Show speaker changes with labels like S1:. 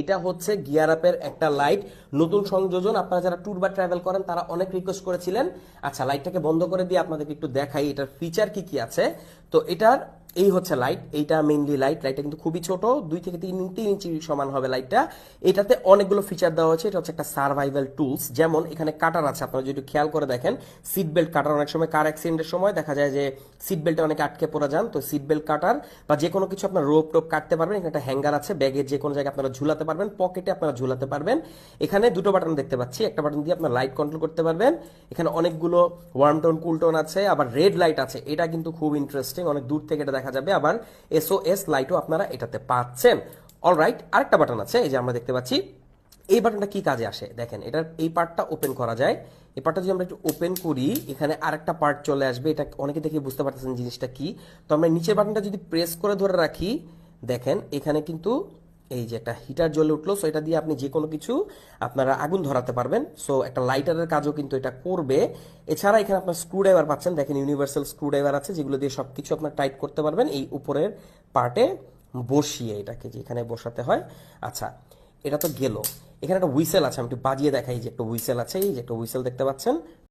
S1: এটা হচ্ছে গিয়ার আপের একটা লাইট নতুন সংযোজন, আপনারা যারা ট্যুর বা ট্রাভেল করেন, তারা অনেক রিকোয়েস্ট করেছিলেন। আচ্ছা লাইটটাকে বন্ধ করে দিয়ে আপনাদেরকে একটু দেখাই, এটার ফিচার কি কি আছে? তো এটার এই হচ্ছে লাইট এইটা মেইনলি লাইট লাইটটা কিন্তু খুবই ছোট, দুই থেকে তিন তিন ইঞ্চি সমান হবে লাইটটা এটাতে অনেকগুলো ফিচার দেওয়া হচ্ছে এটা হচ্ছে একটা সার্ভাইভাল টুলস যেমন এখানে কাটার আছে, আপনারা যদি খেয়াল করে দেখেন সিট বেল্ট কাটার অনেক সময় কার অ্যাক্সিডেন্টের সময় দেখা যায় যে সিট বেল্টে অনেক আটকে পড়ে যান, তো সিট বেল্ট কাটার বা যে কোনো কিছু আপনার রোপ টোপ কাটতে পারবেন, এখানে একটা হ্যাঙ্গার আছে ব্যাগের যে কোনো জায়গায় আপনারা ঝুলাতে পারবেন পকেটে আপনারা ঝুলাতে পারবেন। এখানে দুটো বাটন দেখতে পাচ্ছি, একটা বাটন দিয়ে আপনার লাইট কন্ট্রোল করতে পারবেন। এখানে অনেকগুলো ওয়ার্ম টোন কুল টোন আছে, আবার রেড লাইট আছে, এটা কিন্তু খুব ইন্টারেস্টিং অনেক দূর থেকে এটা দেখা যাবে। আবার এসওএস লাইটও আপনারা এটাতে পাচ্ছেন। অল অলরাইট আরেকটা বাটন আছে, এই যে আমরা দেখতে পাচ্ছি। এই বাটনটা কি কাজে আসে? দেখেন, এটার এই পার্টটা ওপেন করা যায়। এই পার্টটা যদি আমরা একটু ওপেন করি, এখানে আরেকটা পার্ট চলে আসবে। এটা অনেকে দেখে বুঝতে পারতেছেন জিনিসটা কি। তো আমরা নিচের বাটনটা যদি প্রেস করে ধরে রাখি, দেখেন, এখানে কিন্তু এই যে একটা হিটার জ্বলে উঠল সো এটা দিয়ে আপনি যে কোনো কিছু আপনারা আগুন ধরাতে পারবেন। সো একটা লাইটারের কাজও কিন্তু এটা করবে। এছাড়া এখানে আপনার স্ক্রু ড্রাইভার পাচ্ছেন। দেখেন ইউনিভার্সাল স্ক্রু ড্রাইভার আছে, যেগুলো দিয়ে সবকিছু আপনার টাইট করতে পারবেন এই উপরের পার্টে বসিয়ে এটাকে যে এখানে বসাতে হয়। আচ্ছা এটা তো গেল। এখানে একটা হুইসেল আছে, আমি একটু বাজিয়ে দেখাই যে একটা হুইসেল আছে। এই যে একটা হুইসেল দেখতে পাচ্ছেন।